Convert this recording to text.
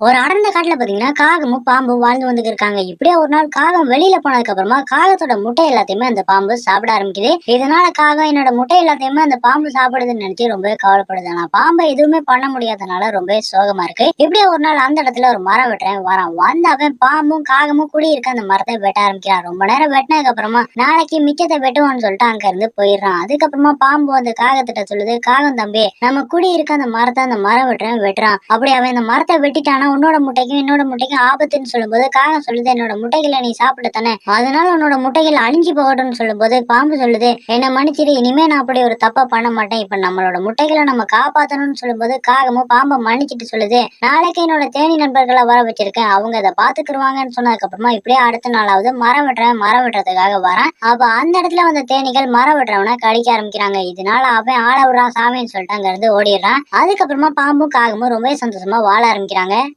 ஒரு அடர்ந்த காட்டுல பாத்தீங்கன்னா காகமும் பாம்பும் வாழ்ந்து வந்துட்டு இருக்காங்க. இப்படியே ஒரு நாள் காகம் வெளியில போனதுக்கு அப்புறமா காகத்தோட முட்டை எல்லாத்தையுமே அந்த பாம்பு சாப்பிட ஆரம்பிக்குது. இதனால காகம் என்னோட முட்டை எல்லாத்தையுமே அந்த பாம்பு சாப்பிடுதுன்னு நினைச்சு ரொம்ப கவலைப்படுது. ஆனா பாம்பை எதுவுமே பண்ண முடியாதனால ரொம்ப சோகமா இருக்கு. இப்படியே ஒரு நாள் அந்த இடத்துல ஒரு மரம் வெட்டுறேன். வரான். வந்த அவன் பாம்பும் காகமும் குடி இருக்க அந்த மரத்தை வெட்ட ஆரம்பிக்கிறான். ரொம்ப நேரம் வெட்டினதுக்கு அப்புறமா நாளைக்கு மிச்சத்தை வெட்டுவான்னு சொல்லிட்டு அங்க இருந்து போயிடுறான். அதுக்கப்புறமா பாம்பு அந்த காகத்திட்ட சொல்லுது காகம் தம்பி நம்ம குடி இருக்க அந்த மரத்தை அந்த மரம் வெட்டுறேன் வெட்டுறான். அப்படி அவன் இந்த மரத்தை வெட்டிட்டான் உன்னோட முட்டைக்கும் என்னோட முட்டைக்கும் ஆபத்துன்னு சொல்லும்போது காகம் சொல்லுது என்னோட முட்டைகளை நீ சாப்பிட தானே? அதனால உன்னோட முட்டைகள் அழிஞ்சு போகட்டும்னு சொல்லும்போது பாம்பு சொல்லுது என்ன மன்னிச்சிரு இனிமே நான் அப்படி ஒரு தப்பை பண்ண மாட்டேன். இப்ப நம்மளோட முட்டைகளை நம்ம காப்பாத்தணும்னு சொல்லும்போது காகமும் பாம்பை மன்னிச்சிட்டு சொல்லுது நாளைக்கு என்னோட தேனி நண்பர்களை வர வச்சிருக்கேன். அவங்க அதை பாத்துக்கிருவாங்கன்னு சொன்னதுக்கு அப்புறமா இப்படியே அடுத்த நாளாவது மரம் வெட்டுறேன் மரம் வெட்டுறதுக்காக வரேன். அப்ப அந்த இடத்துல வந்த தேனிகள் மரம் வெட்டுறவனை கடிக்க ஆரம்பிக்கிறாங்க. இதனால அவன் ஆள விடுறான் சாமின்னு சொல்லிட்டு அங்க இருந்து ஓடிடுறான். அதுக்கப்புறமா பாம்பும் காகமும் ரொம்ப சந்தோஷமா வாழ ஆரம்பிக்கிறாங்க.